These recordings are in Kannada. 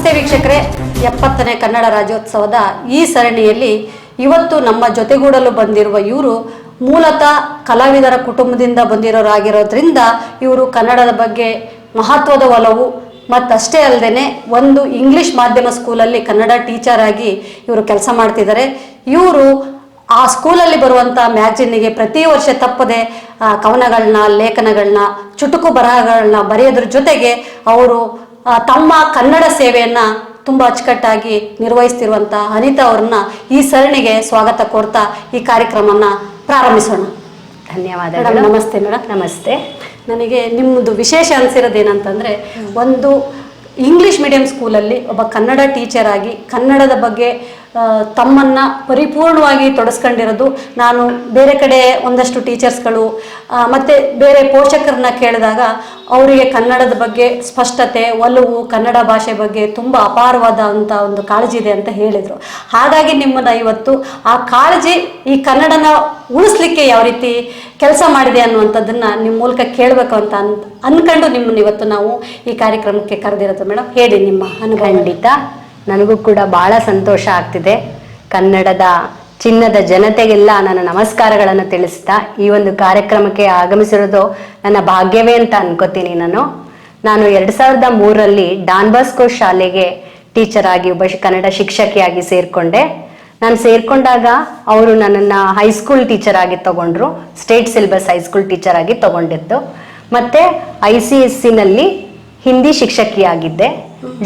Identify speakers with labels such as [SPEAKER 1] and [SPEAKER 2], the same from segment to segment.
[SPEAKER 1] ನಮಸ್ತೆ ವೀಕ್ಷಕರೇ. ಎಪ್ಪತ್ತನೇ ಕನ್ನಡ ರಾಜ್ಯೋತ್ಸವದ ಈ ಸರಣಿಯಲ್ಲಿ ಇವತ್ತು ನಮ್ಮ ಜೊತೆಗೂಡಲು ಬಂದಿರುವ ಇವರು ಮೂಲತಃ ಕಲಾವಿದರ ಕುಟುಂಬದಿಂದ ಬಂದಿರೋರಾಗಿರೋದ್ರಿಂದ ಇವರು ಕನ್ನಡದ ಬಗ್ಗೆ ಮಹತ್ವದ ಒಲವು ಮತ್ತಷ್ಟೇ ಅಲ್ಲದೆ ಒಂದು ಇಂಗ್ಲಿಷ್ ಮಾಧ್ಯಮ ಸ್ಕೂಲಲ್ಲಿ ಕನ್ನಡ ಟೀಚರ್ ಆಗಿ ಇವರು ಕೆಲಸ ಮಾಡ್ತಿದ್ದಾರೆ. ಇವರು ಆ ಸ್ಕೂಲಲ್ಲಿ ಬರುವಂಥ ಮ್ಯಾಗ್ಜಿನ್ನಿಗೆ ಪ್ರತಿ ವರ್ಷ ತಪ್ಪದೆ ಕವನಗಳನ್ನ ಲೇಖನಗಳನ್ನ ಚುಟುಕು ಬರಹಗಳನ್ನ ಬರೆಯೋದ್ರ ಜೊತೆಗೆ ಅವರು ತಮ್ಮ ಕನ್ನಡ ಸೇವೆಯನ್ನ ತುಂಬಾ ಅಚ್ಚುಕಟ್ಟಾಗಿ ನಿರ್ವಹಿಸ್ತಿರುವಂಥ ಅನಿತಾ ಅವ್ರನ್ನ ಈ ಸರಣಿಗೆ ಸ್ವಾಗತ ಕೊಡ್ತಾ ಈ ಕಾರ್ಯಕ್ರಮನ ಪ್ರಾರಂಭಿಸೋಣ.
[SPEAKER 2] ಧನ್ಯವಾದ
[SPEAKER 1] ಮೇಡಮ್ ನಮಸ್ತೆ ಮೇಡಮ್
[SPEAKER 2] ನಮಸ್ತೆ.
[SPEAKER 1] ನನಗೆ ನಿಮ್ಮದು ವಿಶೇಷ ಅನಿಸಿರೋದೇನಂತಂದರೆ ಒಂದು ಇಂಗ್ಲಿಷ್ ಮೀಡಿಯಂ ಸ್ಕೂಲಲ್ಲಿ ಒಬ್ಬ ಕನ್ನಡ ಟೀಚರ್ ಆಗಿ ಕನ್ನಡದ ಬಗ್ಗೆ ತಮ್ಮನ್ನ ಪರಿಪೂರ್ಣವಾಗಿ ತೊಡಸ್ಕೊಂಡಿರೋದು ನಾನು ಬೇರೆ ಕಡೆ ಒಂದಷ್ಟು ಟೀಚರ್ಸ್ಗಳು ಮತ್ತು ಬೇರೆ ಪೋಷಕರನ್ನ ಕೇಳಿದಾಗ ಅವರಿಗೆ ಕನ್ನಡದ ಬಗ್ಗೆ ಸ್ಪಷ್ಟತೆ, ಒಲವು, ಕನ್ನಡ ಭಾಷೆ ಬಗ್ಗೆ ತುಂಬ ಅಪಾರವಾದ ಅಂತ ಒಂದು ಕಾಳಜಿ ಇದೆ ಅಂತ ಹೇಳಿದರು. ಹಾಗಾಗಿ ನಿಮ್ಮನ್ನ ಇವತ್ತು ಆ ಕಾಳಜಿ ಈ ಕನ್ನಡನ ಉಳಿಸ್ಲಿಕ್ಕೆ ಯಾವ ರೀತಿ ಕೆಲಸ ಮಾಡಿದೆ ಅನ್ನುವಂಥದ್ದನ್ನು ನಿಮ್ಮ ಮೂಲಕ ಕೇಳಬೇಕು ಅಂತ ಅನ್ ಅಂದ್ಕೊಂಡು ನಿಮ್ಮನ್ನ ಇವತ್ತು ನಾವು ಈ ಕಾರ್ಯಕ್ರಮಕ್ಕೆ ಕರೆದಿರೋದು ಮೇಡಮ್ ಹೇಳಿ ನಿಮ್ಮ ಅನುಭವ.
[SPEAKER 2] ಖಂಡಿತ. ನನಗೂ ಕೂಡ ಬಹಳ ಸಂತೋಷ ಆಗ್ತಿದೆ. ಕನ್ನಡದ ಚಿನ್ನದ ಜನತೆಗೆಲ್ಲ ನನ್ನ ನಮಸ್ಕಾರಗಳನ್ನು ತಿಳಿಸ್ತಾ ಈ ಒಂದು ಕಾರ್ಯಕ್ರಮಕ್ಕೆ ಆಗಮಿಸಿರೋದು ನನ್ನ ಭಾಗ್ಯವೇ ಅಂತ ಅನ್ಕೋತೀನಿ ನಾನು. ನಾನು ಎರಡು ಸಾವಿರದ ಮೂರರಲ್ಲಿ ಡಾನ್ ಬಾಸ್ಕೋ ಶಾಲೆಗೆ ಟೀಚರ್ ಆಗಿ ಒಬ್ಬ ಕನ್ನಡ ಶಿಕ್ಷಕಿಯಾಗಿ ಸೇರ್ಕೊಂಡೆ. ನಾನು ಸೇರ್ಕೊಂಡಾಗ ಅವರು ನನ್ನನ್ನು ಹೈಸ್ಕೂಲ್ ಟೀಚರ್ ಆಗಿ ತಗೊಂಡ್ರು ಸ್ಟೇಟ್ ಸಿಲೆಬಸ್ ಹೈಸ್ಕೂಲ್ ಟೀಚರ್ ಆಗಿ ತಗೊಂಡಿದ್ದು. ಮತ್ತೆ ಐ ಸಿ ಎಸ್ ಸಿನಲ್ಲಿ ಹಿಂದಿ ಶಿಕ್ಷಕಿಯಾಗಿದ್ದೆ.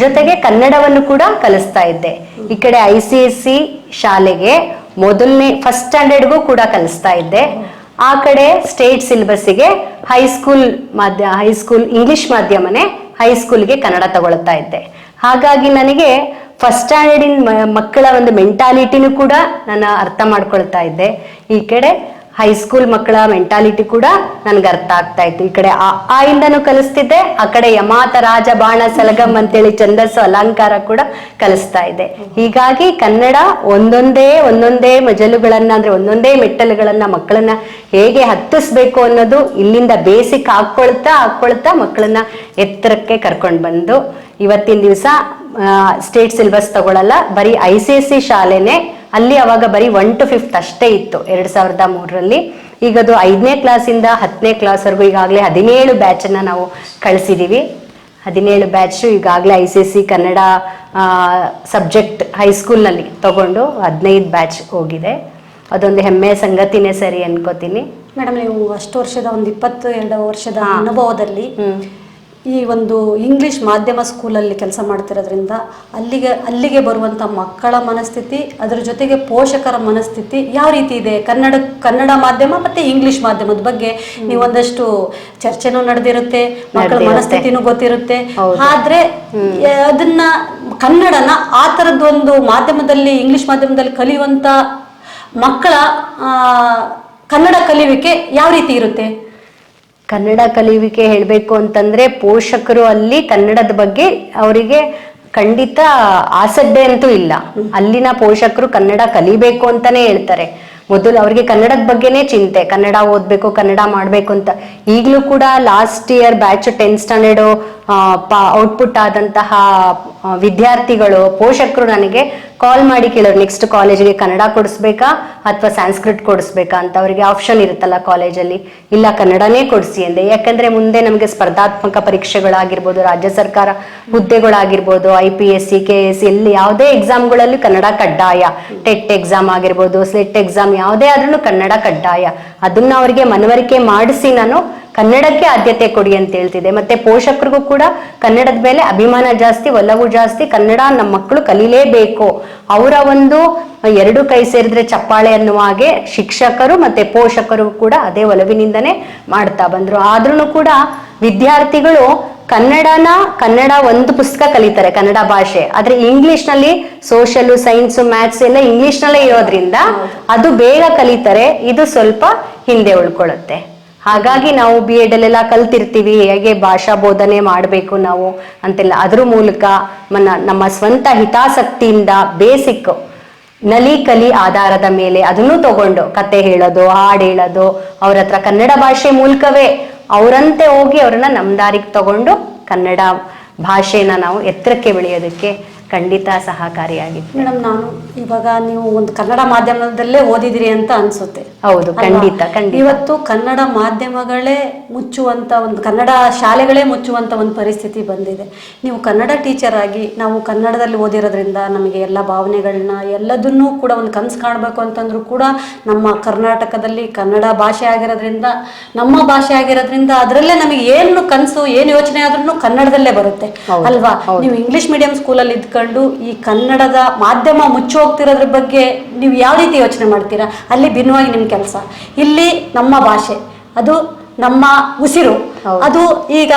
[SPEAKER 2] ಜೊತೆಗೆ ಕನ್ನಡವನ್ನು ಕೂಡ ಕಲಿಸ್ತಾ ಇದ್ದೆ. ಈ ಕಡೆ ಐ ಸಿ ಎಸ್ ಸಿ ಶಾಲೆಗೆ ಮೊದಲನೇ ಫಸ್ಟ್ ಸ್ಟ್ಯಾಂಡರ್ಡ್ಗೂ ಕೂಡ ಕಲಿಸ್ತಾ ಇದ್ದೆ. ಆ ಕಡೆ ಸ್ಟೇಟ್ ಸಿಲೆಬಸ್ಸಿಗೆ ಹೈಸ್ಕೂಲ್ ಮಾಧ್ಯ ಹೈಸ್ಕೂಲ್ ಇಂಗ್ಲಿಷ್ ಮಾಧ್ಯಮನೇ ಹೈಸ್ಕೂಲ್ಗೆ ಕನ್ನಡ ತಗೊಳ್ತಾ ಇದ್ದೆ. ಹಾಗಾಗಿ ನನಗೆ ಫಸ್ಟ್ ಸ್ಟ್ಯಾಂಡರ್ಡಿನ ಮಕ್ಕಳ ಒಂದು ಮೆಂಟಾಲಿಟಿನೂ ಕೂಡ ನಾನು ಅರ್ಥ ಮಾಡ್ಕೊಳ್ತಾ ಇದ್ದೆ. ಈ ಕಡೆ ಹೈಸ್ಕೂಲ್ ಮಕ್ಕಳ ಮೆಂಟಾಲಿಟಿ ಕೂಡ ನನ್ಗೆ ಅರ್ಥ ಆಗ್ತಾ ಇತ್ತು. ಈ ಕಡೆ ಆ ಆ ಕಲಿಸ್ತಿದ್ದೆ, ಆ ಕಡೆ ಯಮಾತ, ರಾಜ, ಬಾಣ ಸಲಗಮ್ ಅಂತೇಳಿ ಛಂದಸ್ಸು, ಅಲಂಕಾರ ಕೂಡ ಕಲಿಸ್ತಾ ಇದೆ ಹೀಗಾಗಿ ಕನ್ನಡ ಒಂದೊಂದೇ ಒಂದೊಂದೇ ಮಜಲುಗಳನ್ನ ಅಂದ್ರೆ ಒಂದೊಂದೇ ಮೆಟ್ಟಲುಗಳನ್ನ ಮಕ್ಕಳನ್ನ ಹೇಗೆ ಹತ್ತಿಸ್ಬೇಕು ಅನ್ನೋದು ಇಲ್ಲಿಂದ ಬೇಸಿಕ್ ಹಾಕೊಳ್ತಾ ಹಾಕೊಳ್ತಾ ಮಕ್ಕಳನ್ನ ಎತ್ತರಕ್ಕೆ ಕರ್ಕೊಂಡು ಬಂದು, ಇವತ್ತಿನ ದಿವಸ ಸ್ಟೇಟ್ ಸಿಲೆಬಸ್ ತಗೊಳಲ್ಲ, ಬರೀ ಐ ಸಿ ಎಸ್ ಸಿ ಶಾಲೆನೆ ಅಲ್ಲಿ ಅವಾಗ ಬರೀ ಒನ್ ಟು ಫಿಫ್ತ್ ಅಷ್ಟೇ ಇತ್ತು ಎರಡ್ ಸಾವಿರದ ಮೂರರಲ್ಲಿ. ಈಗ ಅದು ಐದನೇ ಕ್ಲಾಸಿಂದ ಹತ್ತನೇ ಕ್ಲಾಸ್ವರೆಗೂ ಈಗಾಗಲೇ ಹದಿನೇಳು ಬ್ಯಾಚನ್ನು ನಾವು ಕಳಿಸಿದ್ದೀವಿ ಹದಿನೇಳು ಬ್ಯಾಚು ಈಗಾಗಲೇ I C C Kannada subject ಹೈಸ್ಕೂಲ್ನಲ್ಲಿ ತಗೊಂಡು ಹದಿನೈದು ಬ್ಯಾಚ್ ಹೋಗಿದೆ. ಅದೊಂದು ಹೆಮ್ಮೆಯ ಸಂಗತಿನೇ ಸರಿ ಅನ್ಕೋತೀನಿ.
[SPEAKER 1] ಮೇಡಮ್ ನೀವು ಅಷ್ಟು ವರ್ಷದ ಒಂದು ಇಪ್ಪತ್ತು ಎರಡು ವರ್ಷದ ಅನುಭವದಲ್ಲಿ. ಈ ಒಂದು ಇಂಗ್ಲಿಷ್ ಮಾಧ್ಯಮ ಸ್ಕೂಲಲ್ಲಿ ಕೆಲಸ ಮಾಡ್ತಿರೋದ್ರಿಂದ ಅಲ್ಲಿಗೆ ಅಲ್ಲಿಗೆ ಬರುವಂಥ ಮಕ್ಕಳ ಮನಸ್ಥಿತಿ ಅದರ ಜೊತೆಗೆ ಪೋಷಕರ ಮನಸ್ಥಿತಿ ಯಾವ ರೀತಿ ಇದೆ? ಕನ್ನಡ ಕನ್ನಡ ಮಾಧ್ಯಮ ಮತ್ತೆ ಇಂಗ್ಲಿಷ್ ಮಾಧ್ಯಮದ ಬಗ್ಗೆ ನೀವು ಒಂದಷ್ಟು ಚರ್ಚೆನೂ ನಡೆದಿರುತ್ತೆ ಮಕ್ಕಳ. ಮನಸ್ಥಿತಿನೂ ಗೊತ್ತಿರುತ್ತೆ. ಆದರೆ ಅದನ್ನ ಕನ್ನಡನ ಆ ಥರದ್ದೊಂದು ಮಾಧ್ಯಮದಲ್ಲಿ ಇಂಗ್ಲಿಷ್ ಮಾಧ್ಯಮದಲ್ಲಿ ಕಲಿಯುವಂತ ಮಕ್ಕಳ ಆ, ಕನ್ನಡ ಕಲಿಯುವಿಕೆ ಯಾವ ರೀತಿ ಇರುತ್ತೆ?
[SPEAKER 2] ಕನ್ನಡ ಕಲಿಯುವಿಕೆ ಹೇಳಬೇಕು ಅಂತಂದ್ರೆ ಪೋಷಕರು ಅಲ್ಲಿ ಕನ್ನಡದ ಬಗ್ಗೆ ಅವರಿಗೆ ಖಂಡಿತ ಆಸಡ್ಡೆ ಅಂತೂ ಇಲ್ಲ. ಅಲ್ಲಿನ ಪೋಷಕರು ಕನ್ನಡ ಕಲಿಬೇಕು ಅಂತಾನೆ ಹೇಳ್ತಾರೆ. ಮೊದಲು ಅವರಿಗೆ ಕನ್ನಡದ ಬಗ್ಗೆನೇ ಚಿಂತೆ. ಕನ್ನಡ ಓದ್ಬೇಕು, ಕನ್ನಡ ಮಾಡ್ಬೇಕು ಅಂತ. ಈಗಲೂ ಕೂಡ last year batch tenth standard output ಆದಂತಹ ವಿದ್ಯಾರ್ಥಿಗಳು, ಪೋಷಕರು ನನಗೆ ಕಾಲ್ ಮಾಡಿ ಕೇಳೋರು. ನೆಕ್ಸ್ಟ್ ಕಾಲೇಜಿಗೆ ಕನ್ನಡ ಕೊಡಿಸ್ಬೇಕಾ ಅಥವಾ ಸಂಸ್ಕೃತ್ ಕೊಡಿಸ್ಬೇಕಾ ಅಂತ ಅವರಿಗೆ ಆಪ್ಷನ್ ಇರುತ್ತಲ್ಲ ಕಾಲೇಜಲ್ಲಿ ಇಲ್ಲ, ಕನ್ನಡನೇ ಕೊಡಿಸಿ ಅಂದೆ. ಯಾಕಂದ್ರೆ ಮುಂದೆ ನಮಗೆ ಸ್ಪರ್ಧಾತ್ಮಕ ಪರೀಕ್ಷೆಗಳಾಗಿರ್ಬೋದು, ರಾಜ್ಯ ಸರ್ಕಾರ ಹುದ್ದೆಗಳಾಗಿರ್ಬೋದು I P S C K S ಎಲ್ಲಿ ಯಾವುದೇ ಎಕ್ಸಾಮ್ಗಳಲ್ಲಿ ಕನ್ನಡ ಕಡ್ಡಾಯ. ಟೆಟ್ ಎಕ್ಸಾಮ್ ಆಗಿರ್ಬೋದು ಸ್ಲೆಟ್ ಎಕ್ಸಾಮ್ ಯಾವುದೇ ಆದ್ರೂ ಕನ್ನಡ ಕಡ್ಡಾಯ. ಅದನ್ನ ಅವರಿಗೆ ಮನವರಿಕೆ ಮಾಡಿಸಿ ನಾನು ಕನ್ನಡಕ್ಕೆ ಆದ್ಯತೆ ಕೊಡಿ ಅಂತ ಹೇಳ್ತಿದೆ. ಮತ್ತೆ ಪೋಷಕರಿಗೂ ಕೂಡ ಕನ್ನಡದ ಮೇಲೆ ಅಭಿಮಾನ ಜಾಸ್ತಿ ಒಲವು ಜಾಸ್ತಿ ಕನ್ನಡ ನಮ್ಮ ಮಕ್ಕಳು ಕಲೀಲೇಬೇಕು. ಅವರ ಒಂದು ಎರಡು ಕೈ ಸೇರಿದ್ರೆ ಚಪ್ಪಾಳೆ ಅನ್ನುವ ಹಾಗೆ ಶಿಕ್ಷಕರು ಮತ್ತೆ ಪೋಷಕರು ಕೂಡ ಅದೇ ಒಲವಿನಿಂದನೇ ಮಾಡ್ತಾ ಬಂದ್ರು. ಆದ್ರೂ ಕೂಡ ವಿದ್ಯಾರ್ಥಿಗಳು ಕನ್ನಡನ ಕನ್ನಡ ಒಂದು ಪುಸ್ತಕ ಕಲಿತಾರೆ ಕನ್ನಡ ಭಾಷೆ. ಆದ್ರೆ ಇಂಗ್ಲಿಷ್ನಲ್ಲಿ ಸೋಷಲ್ ಸೈನ್ಸ್ ಮ್ಯಾಥ್ಸ್ ಎಲ್ಲ ಇಂಗ್ಲಿಷ್ ನಲ್ಲೇ ಇರೋದ್ರಿಂದ ಅದು ಬೇಗ ಕಲಿತಾರೆ ಇದು ಸ್ವಲ್ಪ ಹಿಂದೆ ಉಳ್ಕೊಳ್ಳುತ್ತೆ. ಹಾಗಾಗಿ ನಾವು ಬಿ ಎಡ್ ಅಲ್ಲೆಲ್ಲ ಕಲ್ತಿರ್ತೀವಿ, ಹೇಗೆ ಭಾಷಾ ಬೋಧನೆ ಮಾಡಬೇಕು ನಾವು ಅಂತೆಲ್ಲ. ಅದ್ರ ಮೂಲಕ ಮನ, ನಮ್ಮ ಸ್ವಂತ ಹಿತಾಸಕ್ತಿಯಿಂದ ಬೇಸಿಕ್ ನಲಿ ಕಲಿ ಆಧಾರದ ಮೇಲೆ ಅದನ್ನು ತಗೊಂಡು ಕತೆ ಹೇಳೋದು, ಹಾಡು ಹೇಳೋದು, ಅವ್ರ ಹತ್ರ ಕನ್ನಡ ಭಾಷೆ ಮೂಲಕವೇ ಅವರಂತೆ ಹೋಗಿ ಅವ್ರನ್ನ ನಮ್ಮ ದಾರಿಗೆ ತಗೊಂಡು ಕನ್ನಡ ಭಾಷೆನ ನಾವು ಎತ್ತರಕ್ಕೆ ಬೆಳೆಯೋದಕ್ಕೆ ಖಂಡಿತ ಸಹಕಾರಿಯಾಗಿತ್ತು.
[SPEAKER 1] ಮೇಡಮ್ ನಾನು ಇವಾಗ ನೀವು ಒಂದು ಕನ್ನಡ ಮಾಧ್ಯಮದಲ್ಲೇ ಓದಿದಿರಿ ಅಂತ ಅನ್ಸುತ್ತೆ.
[SPEAKER 2] ಹೌದು? ಖಂಡಿತ ಖಂಡಿತ.
[SPEAKER 1] ಇವತ್ತು ಕನ್ನಡ ಮಾಧ್ಯಮಗಳೇ ಮುಚ್ಚುವಂತ ಒಂದು ಕನ್ನಡ ಶಾಲೆಗಳೇ ಮುಚ್ಚುವಂತ ಒಂದು ಪರಿಸ್ಥಿತಿ ಬಂದಿದೆ. ನೀವು ಕನ್ನಡ ಟೀಚರ್ ಆಗಿ ನಾವು ಕನ್ನಡದಲ್ಲಿ ಓದಿರೋದ್ರಿಂದ ನಮಗೆ ಎಲ್ಲ ಭಾವನೆಗಳನ್ನ ಎಲ್ಲದನ್ನೂ ಕೂಡ ಒಂದು ಕನಸು ಕಾಣಬೇಕು ಅಂತಂದ್ರೂ ಕೂಡ ನಮ್ಮ ಕರ್ನಾಟಕದಲ್ಲಿ ಕನ್ನಡ ಭಾಷೆ ಆಗಿರೋದ್ರಿಂದ ನಮ್ಮ ಭಾಷೆ ಆಗಿರೋದ್ರಿಂದ ಅದರಲ್ಲೇ ನಮಗೆ ಏನು ಕನಸು ಏನು ಯೋಚನೆ ಆದ್ರೂ ಕನ್ನಡದಲ್ಲೇ ಬರುತ್ತೆ. ಅಲ್ವಾ? ನೀವು ಇಂಗ್ಲಿಷ್ ಮೀಡಿಯಂ ಸ್ಕೂಲಲ್ಲಿ ಇದ್ಕೊಂಡು ಈ ಕನ್ನಡದ ಮಾಧ್ಯಮ ಮುಚ್ಚೋಗ್ತಿರೋದ್ರ ಬಗ್ಗೆ ನೀವು ಯಾವ ರೀತಿ ಯೋಚನೆ ಮಾಡ್ತೀರಾ? ಅಲ್ಲಿ ಭಿನ್ನವಾಗಿ ನಿಮ್ಮ ಕೆಲಸ. ಇಲ್ಲಿ ನಮ್ಮ ಭಾಷೆ ಅದು ನಮ್ಮ ಉಸಿರು. ಅದು ಈಗ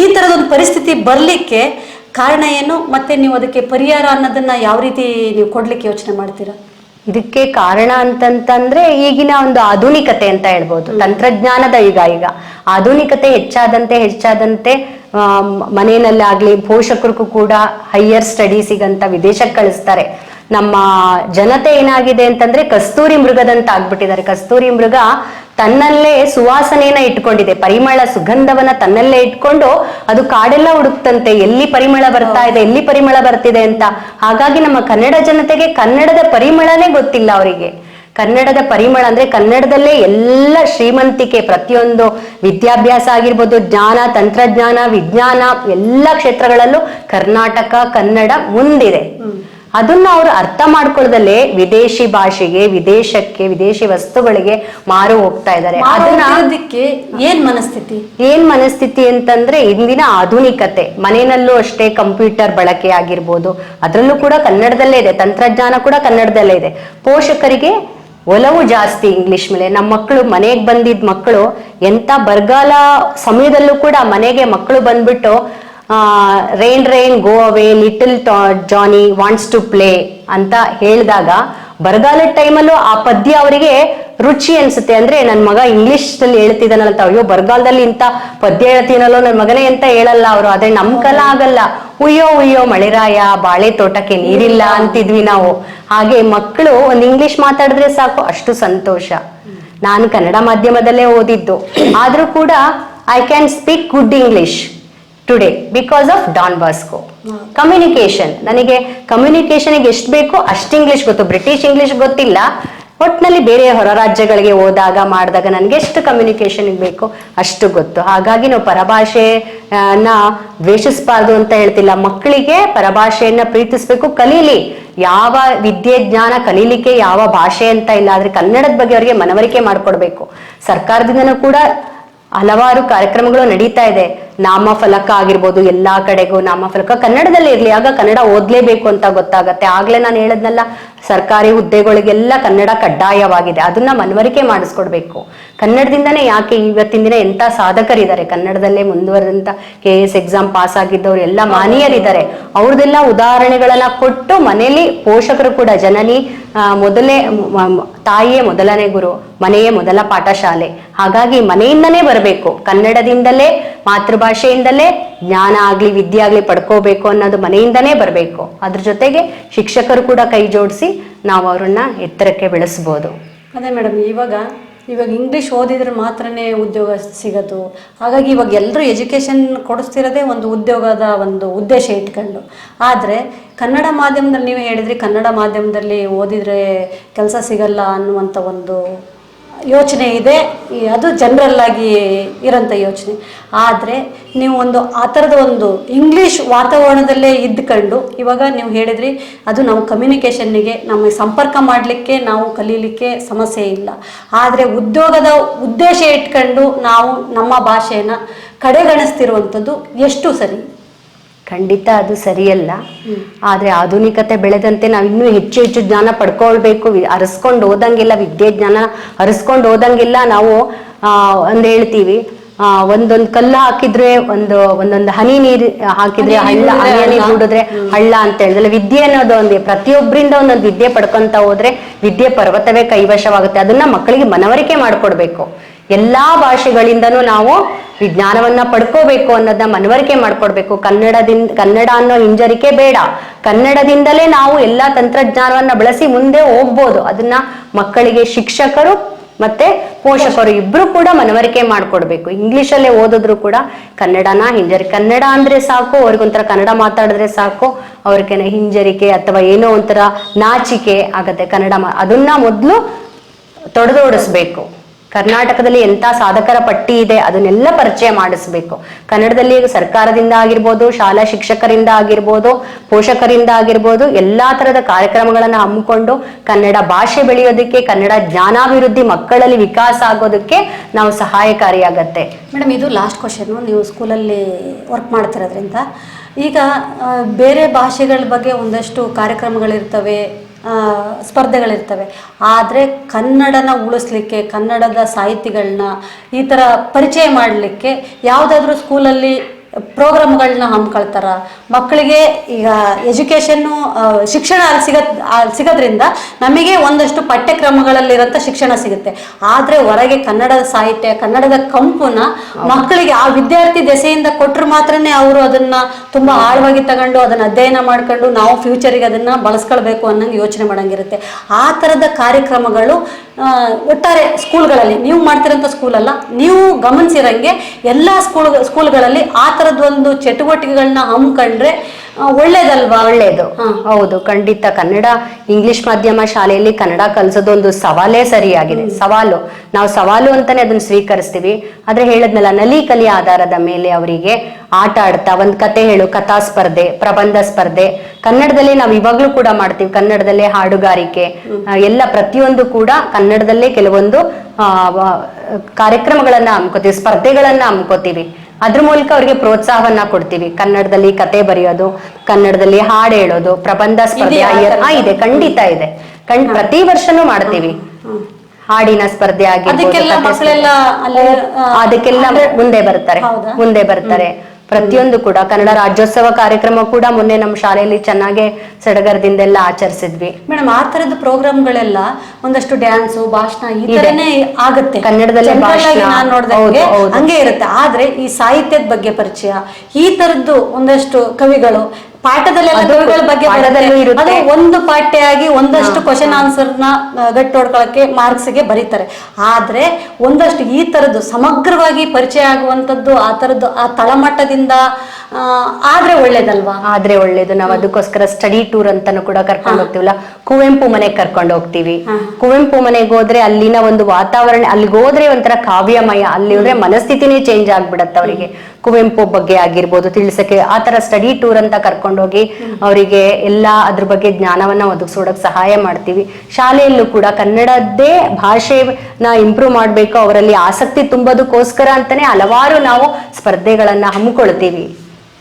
[SPEAKER 1] ಈ ಥರದೊಂದು ಪರಿಸ್ಥಿತಿ ಬರಲಿಕ್ಕೆ ಕಾರಣ ಏನು? ಮತ್ತೆ ನೀವು ಅದಕ್ಕೆ ಪರಿಹಾರ ಅನ್ನೋದನ್ನ ಯಾವ ರೀತಿ ನೀವು ಕೊಡ್ಲಿಕ್ಕೆ ಯೋಚನೆ ಮಾಡ್ತೀರಾ?
[SPEAKER 2] ಇದಕ್ಕೆ ಕಾರಣ ಅಂತಂತಂದ್ರೆ ಈಗಿನ ಒಂದು ಆಧುನಿಕತೆ ಅಂತ ಹೇಳ್ಬೋದು. ತಂತ್ರಜ್ಞಾನದ ಈಗ ಈಗ. ಆಧುನಿಕತೆ ಹೆಚ್ಚಾದಂತೆ ಹೆಚ್ಚಾದಂತೆ ಮನೆಯಲ್ಲಾಗ್ಲಿ ಪೋಷಕರಿಗೂ ಕೂಡ ಹೈಯರ್ ಸ್ಟಡೀಸಿಗಂತ ವಿದೇಶಕ್ಕೆ ಕಳಿಸ್ತಾರೆ. ನಮ್ಮ ಜನತೆ ಏನಾಗಿದೆ ಅಂತಂದ್ರೆ ಕಸ್ತೂರಿ ಮೃಗದಂತ ಆಗ್ಬಿಟ್ಟಿದ್ದಾರೆ. ಕಸ್ತೂರಿ ಮೃಗ ತನ್ನಲ್ಲೇ ಸುವಾಸನೆಯನ್ನ ಇಟ್ಕೊಂಡಿದೆ. ಪರಿಮಳ ಸುಗಂಧವನ್ನ ತನ್ನಲ್ಲೇ ಇಟ್ಕೊಂಡು ಅದು ಕಾಡೆಲ್ಲ ಹುಡುಕ್ತಂತೆ. ಎಲ್ಲಿ ಪರಿಮಳ ಬರ್ತಾ ಇದೆ, ಎಲ್ಲಿ ಪರಿಮಳ ಬರ್ತಿದೆ ಅಂತ. ಹಾಗಾಗಿ ನಮ್ಮ ಕನ್ನಡ ಜನತೆಗೆ ಕನ್ನಡದ ಪರಿಮಳನೇ ಗೊತ್ತಿಲ್ಲ ಅವರಿಗೆ. ಕನ್ನಡದ ಪರಿಮಳ ಅಂದ್ರೆ ಕನ್ನಡದಲ್ಲೇ ಎಲ್ಲ ಶ್ರೀಮಂತಿಕೆ ಪ್ರತಿಯೊಂದು ವಿದ್ಯಾಭ್ಯಾಸ ಆಗಿರ್ಬೋದು ಜ್ಞಾನ ತಂತ್ರಜ್ಞಾನ ವಿಜ್ಞಾನ ಎಲ್ಲ ಕ್ಷೇತ್ರಗಳಲ್ಲೂ ಕರ್ನಾಟಕ ಕನ್ನಡ ಮುಂದಿದೆ. ಅದನ್ನ ಅವರು ಅರ್ಥ ಮಾಡ್ಕೊಳ್ಳದಲ್ಲೇ ವಿದೇಶಿ ಭಾಷೆಗೆ ವಿದೇಶಕ್ಕೆ ವಿದೇಶಿ ವಸ್ತುಗಳಿಗೆ ಮಾರು ಹೋಗ್ತಾ ಇದ್ದಾರೆ.
[SPEAKER 1] ಅದಕ್ಕೆ ಏನ್ ಮನಸ್ಥಿತಿ?
[SPEAKER 2] ಏನ್ ಮನಸ್ಥಿತಿ ಅಂತಂದ್ರೆ ಇಂದಿನ ಆಧುನಿಕತೆ. ಮನೆಯಲ್ಲೂ ಅಷ್ಟೇ ಕಂಪ್ಯೂಟರ್ ಬಳಕೆ ಆಗಿರ್ಬೋದು. ಅದರಲ್ಲೂ ಕೂಡ ಕನ್ನಡದಲ್ಲೇ ಇದೆ ತಂತ್ರಜ್ಞಾನ ಕೂಡ ಕನ್ನಡದಲ್ಲೇ ಇದೆ. ಪೋಷಕರಿಗೆ ಒಲವು ಜಾಸ್ತಿ ಇಂಗ್ಲಿಷ್ ಮೇಲೆ. ನಮ್ಮ ಮಕ್ಕಳು ಮನೆಗೆ ಬಂದಿದ್ದ ಮಕ್ಕಳು ಎಂಥ ಬರಗಾಲ ಸಮಯದಲ್ಲೂ ಕೂಡ ಮನೆಗೆ ಮಕ್ಕಳು ಬಂದ್ಬಿಟ್ಟು rain rain go away little Johnny wants to play ಅಂತ ಹೇಳಿದಾಗ, ಬರಗಾಲದ ಟೈಮಲ್ಲೂ ಆ ಪದ್ಯ ಅವರಿಗೆ ರುಚಿ ಅನ್ಸುತ್ತೆ. ಅಂದ್ರೆ ನನ್ನ ಮಗ ಇಂಗ್ಲಿಷ್ನಲ್ಲಿ ಹೇಳ್ತಿದ್ದಾನಂತ ಅಯ್ಯೋ, ಬರಗಾಲದಲ್ಲಿ ಇಂತ ಪದ್ಯ ಹೇಳ್ತೀನಲ್ಲೋ ನನ್ನ ಮಗನೇ ಅಂತ ಹೇಳಲ್ಲ ಅವರು. ಆದ್ರೆ ನಮ್ ಕಲ ಆಗಲ್ಲ. ಉಯ್ಯೋ ಉಯ್ಯೋ, ಮಳೆರಾಯ, ಬಾಳೆ ತೋಟಕ್ಕೆ ನೀರಿಲ್ಲ ಅಂತಿದ್ವಿ ನಾವು. ಹಾಗೆ ಮಕ್ಕಳು ಒಂದು ಇಂಗ್ಲಿಷ್ ಮಾತಾಡಿದ್ರೆ ಸಾಕು, ಅಷ್ಟು ಸಂತೋಷ. ನಾನು ಕನ್ನಡ ಮಾಧ್ಯಮದಲ್ಲೇ ಓದಿದ್ದು. ಆದ್ರೂ ಕೂಡ I can speak good English today because of Don Bosco communication ನನಗೆ ಕಮ್ಯುನಿಕೇಶನ್ಗೆ ಎಷ್ಟು ಬೇಕೋ ಅಷ್ಟು ಇಂಗ್ಲಿಷ್ ಗೊತ್ತು. ಬ್ರಿಟಿಷ್ ಇಂಗ್ಲಿಷ್ ಗೊತ್ತಿಲ್ಲ. ಒಟ್ಟಿನಲ್ಲಿ ಬೇರೆ ಹೊರ ರಾಜ್ಯಗಳಿಗೆ ಹೋದಾಗ ಮಾಡಿದಾಗ ನನಗೆ ಎಷ್ಟು ಕಮ್ಯುನಿಕೇಶನ್ ಬೇಕೋ ಅಷ್ಟು ಗೊತ್ತು. ಹಾಗಾಗಿ ನಾವು ಪರಭಾಷೆನ ದ್ವೇಷಿಸಬಾರ್ದು ಅಂತ ಹೇಳ್ತಿಲ್ಲ. ಮಕ್ಕಳಿಗೆ ಪರಭಾಷೆಯನ್ನ ಪ್ರೀತಿಸ್ಬೇಕು ಕಲೀಲಿ. ಯಾವ ವಿದ್ಯೆ ಜ್ಞಾನ ಕಲೀಲಿಕ್ಕೆ ಯಾವ ಭಾಷೆ ಅಂತ ಇಲ್ಲ ಆದ್ರೆ ಕನ್ನಡದ ಬಗ್ಗೆ ಅವರಿಗೆ ಮನವರಿಕೆ ಮಾಡ್ಕೊಡ್ಬೇಕು. ಸರ್ಕಾರದಿಂದನೂ ಕೂಡ ಹಲವಾರು ಕಾರ್ಯಕ್ರಮಗಳು ನಡೀತಾ ಇದೆ. ನಾಮಫಲಕ ಆಗಿರ್ಬೋದು ಎಲ್ಲಾ ಕಡೆಗೂ ನಾಮಫಲಕ ಕನ್ನಡದಲ್ಲಿ ಇರ್ಲಿ. ಆಗ ಕನ್ನಡ ಓದ್ಲೇಬೇಕು ಅಂತ ಗೊತ್ತಾಗತ್ತೆ. ಆಗ್ಲೇ ನಾನು ಹೇಳದ್ನಲ್ಲ, ಸರ್ಕಾರಿ ಹುದ್ದೆಗಳಿಗೆಲ್ಲ ಕನ್ನಡ ಕಡ್ಡಾಯವಾಗಿದೆ. ಅದನ್ನ ಮನವರಿಕೆ ಮಾಡಿಸ್ಕೊಡ್ಬೇಕು. ಕನ್ನಡದಿಂದನೇ ಯಾಕೆ ಇವತ್ತಿನ ದಿನ ಎಂತ ಸಾಧಕರಿದ್ದಾರೆ? ಕನ್ನಡದಲ್ಲೇ ಮುಂದುವರೆದಂತ ಕೆ ಎಸ್ ಎಕ್ಸಾಮ್ ಪಾಸ್ ಆಗಿದ್ದವ್ರು ಎಲ್ಲ ಮಾನೀಯರಿದ್ದಾರೆ. ಅವ್ರದ್ದೆಲ್ಲ ಉದಾಹರಣೆಗಳನ್ನ ಕೊಟ್ಟು ಮನೆಯಲ್ಲಿ ಪೋಷಕರು ಕೂಡ ಜನನಿ ಮೊದಲೇ ತಾಯಿಯೇ ಮೊದಲನೇ ಗುರು ಮನೆಯೇ ಮೊದಲ ಪಾಠಶಾಲೆ. ಹಾಗಾಗಿ ಮನೆಯಿಂದನೇ ಬರಬೇಕು. ಕನ್ನಡದಿಂದಲೇ ಮಾತೃಭಾಷೆಯಿಂದಲೇ ಜ್ಞಾನ ಆಗ್ಲಿ ವಿದ್ಯೆ ಆಗ್ಲಿ ಪಡ್ಕೋಬೇಕು ಅನ್ನೋದು ಮನೆಯಿಂದನೇ ಬರಬೇಕು. ಅದ್ರ ಜೊತೆಗೆ ಶಿಕ್ಷಕರು ಕೂಡ ಕೈ ಜೋಡಿಸಿ ನಾವು ಅವ್ರನ್ನ ಎತ್ತರಕ್ಕೆ ಬೆಳೆಸ್ಬೋದು.
[SPEAKER 1] ಅದೇ ಮೇಡಮ್ ಇವಾಗ ಇವಾಗ ಇಂಗ್ಲೀಷ್ ಓದಿದ್ರೆ ಮಾತ್ರನೇ ಉದ್ಯೋಗ ಸಿಗೋದು. ಹಾಗಾಗಿ ಇವಾಗ ಎಲ್ಲರೂ ಎಜುಕೇಷನ್ ಕೊಡಿಸ್ತಿರೋದೇ ಒಂದು ಉದ್ಯೋಗದ ಒಂದು ಉದ್ದೇಶ ಇಟ್ಕೊಂಡು. ಆದರೆ ಕನ್ನಡ ಮಾಧ್ಯಮದಲ್ಲಿ ನೀವು ಹೇಳಿದ್ರಿ, ಕನ್ನಡ ಮಾಧ್ಯಮದಲ್ಲಿ ಓದಿದರೆ ಕೆಲಸ ಸಿಗಲ್ಲ ಅನ್ನುವಂಥ ಒಂದು ಯೋಚನೆ ಇದೆ. ಅದು ಜನರಲ್ ಆಗಿ ಇರೋಂಥ ಯೋಚನೆ. ಆದರೆ ನೀವು ಒಂದು ಆ ಥರದ ಒಂದು ಇಂಗ್ಲೀಷ್ ವಾತಾವರಣದಲ್ಲೇ ಇದ್ಕೊಂಡು ಇವಾಗ ನೀವು ಹೇಳಿದ್ರಿ ಅದು ನಮ್ಮ ಕಮ್ಯುನಿಕೇಷನ್ನಿಗೆ ನಮಗೆ ಸಂಪರ್ಕ ಮಾಡಲಿಕ್ಕೆ ನಾವು ಕಲೀಲಿಕ್ಕೆ ಸಮಸ್ಯೆ ಇಲ್ಲ. ಆದರೆ ಉದ್ಯೋಗದ ಉದ್ದೇಶ ಇಟ್ಕೊಂಡು ನಾವು ನಮ್ಮ ಭಾಷೆನ ಕಡೆಗಣಿಸ್ತಿರುವಂಥದ್ದು ಎಷ್ಟು ಸರಿ?
[SPEAKER 2] ಖಂಡಿತ ಅದು ಸರಿಯಲ್ಲ. ಆದ್ರೆ ಆಧುನಿಕತೆ ಬೆಳೆದಂತೆ ನಾವು ಇನ್ನೂ ಹೆಚ್ಚು ಹೆಚ್ಚು ಜ್ಞಾನ ಪಡ್ಕೊಳ್ಬೇಕು. ಅರಸ್ಕೊಂಡ್ ಓದಂಗಿಲ್ಲ ವಿದ್ಯೆ ಜ್ಞಾನ ಅರಸ್ಕೊಂಡು ಓದಂಗಿಲ್ಲ ನಾವು ಆ, ಒಂದ್ ಹೇಳ್ತೀವಿ ಆ, ಒಂದೊಂದ್ ಕಲ್ಲು ಹಾಕಿದ್ರೆ ಒಂದು ಒಂದೊಂದು ಹನಿ ನೀರು ಹಾಕಿದ್ರೆ ಹಳ್ಳ ಹನಿ ನೀರು ಹೂಡಿದ್ರೆ ಹಳ್ಳ ಅಂತ ಹೇಳಿದ್ರೆ ವಿದ್ಯೆ ಅನ್ನೋದು ಒಂದು. ಪ್ರತಿಯೊಬ್ಬರಿಂದ ಒಂದೊಂದು ವಿದ್ಯೆ ಪಡ್ಕೊಂತ ಹೋದ್ರೆ ವಿದ್ಯೆ ಪರ್ವತವೇ ಕೈವಶವಾಗುತ್ತೆ. ಅದನ್ನ ಮಕ್ಕಳಿಗೆ ಮನವರಿಕೆ ಮಾಡ್ಕೊಡ್ಬೇಕು. ಎಲ್ಲಾ ಭಾಷೆಗಳಿಂದನೂ ನಾವು ವಿಜ್ಞಾನವನ್ನ ಪಡ್ಕೋಬೇಕು ಅನ್ನೋದನ್ನ ಮನವರಿಕೆ ಮಾಡ್ಕೊಡ್ಬೇಕು. ಕನ್ನಡದಿಂದ, ಕನ್ನಡ ಅನ್ನೋ ಹಿಂಜರಿಕೆ ಬೇಡ. ಕನ್ನಡದಿಂದಲೇ ನಾವು ಎಲ್ಲಾ ತಂತ್ರಜ್ಞಾನವನ್ನ ಬಳಸಿ ಮುಂದೆ ಹೋಗ್ಬೋದು. ಅದನ್ನ ಮಕ್ಕಳಿಗೆ ಶಿಕ್ಷಕರು ಮತ್ತೆ ಪೋಷಕರು ಇಬ್ರು ಕೂಡ ಮನವರಿಕೆ ಮಾಡ್ಕೊಡ್ಬೇಕು. ಇಂಗ್ಲಿಷಲ್ಲೇ ಓದಿದ್ರು ಕೂಡ ಕನ್ನಡನ ಹಿಂಜರಿ, ಕನ್ನಡ ಅಂದ್ರೆ ಸಾಕು, ಅವ್ರಿಗೊಂಥರ ಕನ್ನಡ ಮಾತಾಡಿದ್ರೆ ಸಾಕು ಅವ್ರಿಗೆ ಹಿಂಜರಿಕೆ ಅಥವಾ ಏನೋ ಒಂಥರ ನಾಚಿಕೆ ಆಗತ್ತೆ ಕನ್ನಡ ಅದನ್ನ ಮೊದಲು ತೊಡೆದೋಡಿಸ್ಬೇಕು. ಕರ್ನಾಟಕದಲ್ಲಿ ಎಂತ ಸಾಧಕರ ಪಟ್ಟಿ ಇದೆ, ಅದನ್ನೆಲ್ಲ ಪರಿಚಯ ಮಾಡಿಸ್ಬೇಕು. ಕನ್ನಡದಲ್ಲಿ ಸರ್ಕಾರದಿಂದ ಆಗಿರ್ಬೋದು, ಶಾಲಾ ಶಿಕ್ಷಕರಿಂದ ಆಗಿರ್ಬೋದು, ಪೋಷಕರಿಂದ ಆಗಿರ್ಬೋದು, ಎಲ್ಲಾ ತರದ ಕಾರ್ಯಕ್ರಮಗಳನ್ನು ಹಮ್ಮಿಕೊಂಡು ಕನ್ನಡ ಭಾಷೆ ಬೆಳೆಯೋದಕ್ಕೆ, ಕನ್ನಡ ಜ್ಞಾನಾಭಿವೃದ್ಧಿ ಮಕ್ಕಳಲ್ಲಿ ವಿಕಾಸ ಆಗೋದಕ್ಕೆ ನಾವು ಸಹಾಯಕಾರಿಯಾಗತ್ತೆ.
[SPEAKER 1] ಮೇಡಮ್, ಇದು ಲಾಸ್ಟ್ ಕ್ವಶನ್ ನೀವು ಸ್ಕೂಲಲ್ಲಿ ವರ್ಕ್ ಮಾಡ್ತಿರೋದ್ರಿಂದ ಈಗ ಬೇರೆ ಭಾಷೆಗಳ ಬಗ್ಗೆ ಒಂದಷ್ಟು ಕಾರ್ಯಕ್ರಮಗಳಿರ್ತವೆ ಸ್ಪರ್ಧೆಗಳಿರ್ತವೆ. ಆದರೆ ಕನ್ನಡನ ಉಳಿಸ್ಲಿಕ್ಕೆ ಕನ್ನಡದ ಸಾಹಿತಿಗಳನ್ನ ಈ ಥರ ಪರಿಚಯ ಮಾಡಲಿಕ್ಕೆ ಯಾವುದಾದ್ರೂ ಸ್ಕೂಲಲ್ಲಿ ಪ್ರೋಗ್ರಾಮ್ಗಳನ್ನ ಹಮ್ಮಿಕೊಳ್ತಾರ. ಮಕ್ಕಳಿಗೆ ಈಗ ಎಜುಕೇಷನ್ನು ಶಿಕ್ಷಣ ಅಲ್ಲಿ ಸಿಗ ಸಿಗೋದ್ರಿಂದ ನಮಗೆ ಒಂದಷ್ಟು ಪಠ್ಯಕ್ರಮಗಳಲ್ಲಿರೋಂಥ ಶಿಕ್ಷಣ ಸಿಗುತ್ತೆ. ಆದರೆ ಹೊರಗೆ ಕನ್ನಡದ ಸಾಹಿತ್ಯ ಕನ್ನಡದ ಕಂಪುನ ಮಕ್ಕಳಿಗೆ ಆ ವಿದ್ಯಾರ್ಥಿ ದೆಸೆಯಿಂದ ಕೊಟ್ಟರು ಮಾತ್ರನೇ ಅವರು ಅದನ್ನ ತುಂಬ ಆಳವಾಗಿ ತಗೊಂಡು ಅದನ್ನ ಅಧ್ಯಯನ ಮಾಡ್ಕೊಂಡು ನಾವು ಫ್ಯೂಚರಿಗೆ ಅದನ್ನ ಬಳಸ್ಕೊಳ್ಬೇಕು ಅನ್ನೋಂಗೆ ಯೋಚನೆ ಮಾಡಂಗಿರುತ್ತೆ. ಆ ಥರದ ಕಾರ್ಯಕ್ರಮಗಳು ಒಟ್ಟಾರೆ ಸ್ಕೂಲ್ಗಳಲ್ಲಿ ನೀವು ಮಾಡ್ತಿರೋಂಥ ಸ್ಕೂಲಲ್ಲ ನೀವು ಗಮನಿಸಿರಂಗೆ ಎಲ್ಲ ಸ್ಕೂಲ್ ಸ್ಕೂಲ್ಗಳಲ್ಲಿ ಆ ಥರದ್ದೊಂದು ಚಟುವಟಿಕೆಗಳನ್ನ ಹಮ್ಮಿಕೊಂಡ್ರೆ ಒಳ್ಳೇದಲ್ವಾ?
[SPEAKER 2] ಒಳ್ಳೇದು. ಹೌದು ಖಂಡಿತ. ಕನ್ನಡ ಇಂಗ್ಲಿಷ್ ಮಾಧ್ಯಮ ಶಾಲೆಯಲ್ಲಿ ಕನ್ನಡ ಕಲಿಸೋದು ಒಂದು ಸವಾಲೇ ಸರಿಯಾಗಿದೆ. ಸವಾಲು. ನಾವು ಸವಾಲು ಅಂತಾನೆ ಅದನ್ನ ಸ್ವೀಕರಿಸ್ತೀವಿ. ಆದ್ರೆ ಹೇಳದ್ನಲ್ಲ ನಲಿ ಕಲಿ ಆಧಾರದ ಮೇಲೆ ಅವರಿಗೆ ಆಟ ಆಡ್ತಾ ಒಂದ್ ಕತೆ ಹೇಳು ಕಥಾ ಸ್ಪರ್ಧೆ ಪ್ರಬಂಧ ಸ್ಪರ್ಧೆ. ಕನ್ನಡದಲ್ಲಿ ನಾವು ಇವಾಗ್ಲೂ ಕೂಡ ಮಾಡ್ತೀವಿ. ಕನ್ನಡದಲ್ಲೇ ಹಾಡುಗಾರಿಕೆ. ಎಲ್ಲ ಪ್ರತಿಯೊಂದು ಕೂಡ ಕನ್ನಡದಲ್ಲೇ ಕೆಲವೊಂದು ಕಾರ್ಯಕ್ರಮಗಳನ್ನ ಹಮ್ಕೋತೀವಿ ಸ್ಪರ್ಧೆಗಳನ್ನ ಹಮ್ಕೋತೀವಿ ಅದ್ರ ಮೂಲಕ ಅವ್ರಿಗೆ ಪ್ರೋತ್ಸಾಹವನ್ನ ಕೊಡ್ತೀವಿ. ಕನ್ನಡದಲ್ಲಿ ಕತೆ ಬರೆಯೋದು ಕನ್ನಡದಲ್ಲಿ ಹಾಡು ಹೇಳೋದು ಪ್ರಬಂಧ ಸ್ಪರ್ಧೆ ಇದೆ ಖಂಡಿತ ಇದೆ. ಕಂಡ್ ಪ್ರತಿ ವರ್ಷನೂ ಮಾಡ್ತೀವಿ. ಹಾಡಿನ ಸ್ಪರ್ಧೆ ಆಗಿರ್ಬೋದು
[SPEAKER 1] ಅದಕ್ಕೆಲ್ಲ
[SPEAKER 2] ಮುಂದೆ ಬರ್ತಾರೆ. ಮುಂದೆ ಬರ್ತಾರೆ. ಪ್ರತಿಯೊಂದು ಕೂಡ ಕನ್ನಡ ರಾಜ್ಯೋತ್ಸವ ಕಾರ್ಯಕ್ರಮ ಕೂಡ ಮೊನ್ನೆ ನಮ್ಮ ಶಾಲೆಯಲ್ಲಿ ಚೆನ್ನಾಗೆ ಸಡಗರದಿಂದೆಲ್ಲ ಆಚರಿಸಿದ್ವಿ.
[SPEAKER 1] ಮೇಡಮ್ ಆ ತರದ್ ಪ್ರೋಗ್ರಾಮ್ ಗಳೆಲ್ಲ ಒಂದಷ್ಟು ಡ್ಯಾನ್ಸ್ ಭಾಷಣ ಈ ಥರನೇ ಆಗುತ್ತೆ.
[SPEAKER 2] ಕನ್ನಡದಲ್ಲೇ
[SPEAKER 1] ನಾನ್ ನೋಡ್ದಂಗೆ. ಹಂಗೆ ಇರುತ್ತೆ. ಆದ್ರೆ ಈ ಸಾಹಿತ್ಯದ ಬಗ್ಗೆ ಪರಿಚಯ ಈ ತರದ್ದು ಒಂದಷ್ಟು ಕವಿಗಳು ಪಾಠದಲ್ಲೆಲ್ಲ ಬಗ್ಗೆ. ಅದು ಒಂದು ಪಾಠ್ಯ ಆಗಿ ಒಂದಷ್ಟು ಕ್ವಶನ್ನ ಗಟ್ಟಿ ಹೊಡ್ಕೊಳಕ್ಕೆ ಮಾರ್ಕ್ಸ್ಗೆ ಬರೀತಾರೆ. ಆದ್ರೆ ಒಂದಷ್ಟು ಈ ತರದ್ದು ಸಮಗ್ರವಾಗಿ ಪರಿಚಯ ಆಗುವಂತದ್ದು ಆ ತರದ್ದು ಆ ತಳಮಟ್ಟದಿಂದ ಆದ್ರೆ ಒಳ್ಳೇದಲ್ವಾ?
[SPEAKER 2] ಆದ್ರೆ ಒಳ್ಳೇದು. ನಾವು ಅದಕ್ಕೋಸ್ಕರ ಸ್ಟಡಿ ಟೂರ್ ಅಂತಾನು ಕೂಡ ಕರ್ಕೊಂಡು ಹೋಗ್ತೀವಲ್ಲ? ಕುವೆಂಪು ಮನೆಗೆ ಕರ್ಕೊಂಡು ಹೋಗ್ತೀವಿ. ಕುವೆಂಪು ಮನೆಗೆ ಹೋದ್ರೆ ಅಲ್ಲಿನ ಒಂದು ವಾತಾವರಣ ಅಲ್ಲಿಗೆ ಹೋದ್ರೆ ಒಂಥರ ಕಾವ್ಯಮಯ ಅಲ್ಲಿ ಹೋದ್ರೆ ಮನಸ್ಥಿತಿನೇ ಚೇಂಜ್ ಆಗ್ಬಿಡತ್ತೆ ಅವರಿಗೆ. ಕುವೆಂಪು ಬಗ್ಗೆ ಆಗಿರ್ಬೋದು ತಿಳಿಸಕ್ಕೆ ಆ ತರ ಸ್ಟಡಿ ಟೂರ್ ಅಂತ ಕರ್ಕೊಂಡೋಗಿ ಅವರಿಗೆ ಎಲ್ಲ ಅದ್ರ ಬಗ್ಗೆ ಜ್ಞಾನವನ್ನ ಒದಗಿಸೋಡಕ್ ಸಹಾಯ ಮಾಡ್ತೀವಿ. ಶಾಲೆಯಲ್ಲೂ ಕೂಡ ಕನ್ನಡದ್ದೇ ಭಾಷೆನ ಇಂಪ್ರೂವ್ ಮಾಡಬೇಕು ಅವರಲ್ಲಿ ಆಸಕ್ತಿ ತುಂಬೋದಕ್ಕೋಸ್ಕರ ಅಂತಾನೆ ಹಲವಾರು ನಾವು ಸ್ಪರ್ಧೆಗಳನ್ನ ಹಮ್ಮಿಕೊಳ್ತೀವಿ.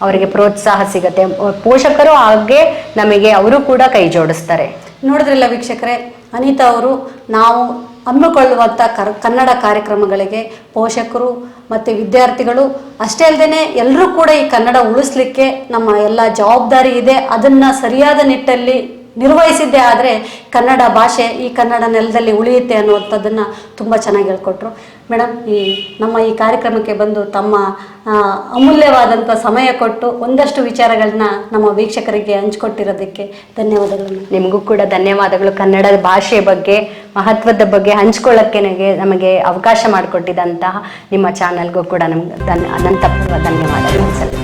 [SPEAKER 2] ಅವರಿಗೆ ಪ್ರೋತ್ಸಾಹ ಸಿಗತ್ತೆ. ಪೋಷಕರು ಹಾಗೆ ನಮಗೆ ಅವರು ಕೂಡ ಕೈ ಜೋಡಿಸ್ತಾರೆ.
[SPEAKER 1] ನೋಡಿದ್ರಲ್ಲ ವೀಕ್ಷಕರೇ ಅನಿತಾ ಅವರು ನಾವು ಹಮ್ಮಿಕೊಳ್ಳುವಂಥ ಕರ್, ಕನ್ನಡ ಕಾರ್ಯಕ್ರಮಗಳಿಗೆ ಪೋಷಕರು ಮತ್ತು ವಿದ್ಯಾರ್ಥಿಗಳು, ಅಷ್ಟೇ ಅಲ್ಲದೆ ಎಲ್ಲರೂ ಕೂಡ ಈ ಕನ್ನಡ ಉಳಿಸ್ಲಿಕ್ಕೆ ನಮ್ಮ ಎಲ್ಲ ಜವಾಬ್ದಾರಿ ಇದೆ. ಅದನ್ನು ಸರಿಯಾದ ನಿಟ್ಟಲ್ಲಿ ನಿರ್ವಹಿಸಿದ್ದೇ ಆದರೆ ಕನ್ನಡ ಭಾಷೆ ಈ ಕನ್ನಡ ನೆಲದಲ್ಲಿ ಉಳಿಯುತ್ತೆ ಅನ್ನುವಂಥದ್ದನ್ನು ತುಂಬ ಚೆನ್ನಾಗಿ ಹೇಳ್ಕೊಟ್ರು. ಮೇಡಮ್ ಈ ನಮ್ಮ ಈ ಕಾರ್ಯಕ್ರಮಕ್ಕೆ ಬಂದು ತಮ್ಮ ಅಮೂಲ್ಯವಾದಂಥ ಸಮಯ ಕೊಟ್ಟು ಒಂದಷ್ಟು ವಿಚಾರಗಳನ್ನ ನಮ್ಮ ವೀಕ್ಷಕರಿಗೆ ಹಂಚ್ಕೊಟ್ಟಿರೋದಕ್ಕೆ ಧನ್ಯವಾದಗಳು
[SPEAKER 2] ನಿಮಗೂ ಕೂಡ ಧನ್ಯವಾದಗಳು. ಕನ್ನಡ ಭಾಷೆ ಬಗ್ಗೆ, ಮಹತ್ವದ ಬಗ್ಗೆ ಹಂಚ್ಕೊಳ್ಳೋಕ್ಕೆ ನನಗೆ ನಮಗೆ ಅವಕಾಶ ಮಾಡಿಕೊಟ್ಟಿದ್ದಂತಹ ನಿಮ್ಮ ಚಾನಲ್ಗೂ ಕೂಡ ನಮ್ಗೆ ಧನ್ಯ, ಅನಂತಪೂರ್ವ ಧನ್ಯವಾದಗಳು.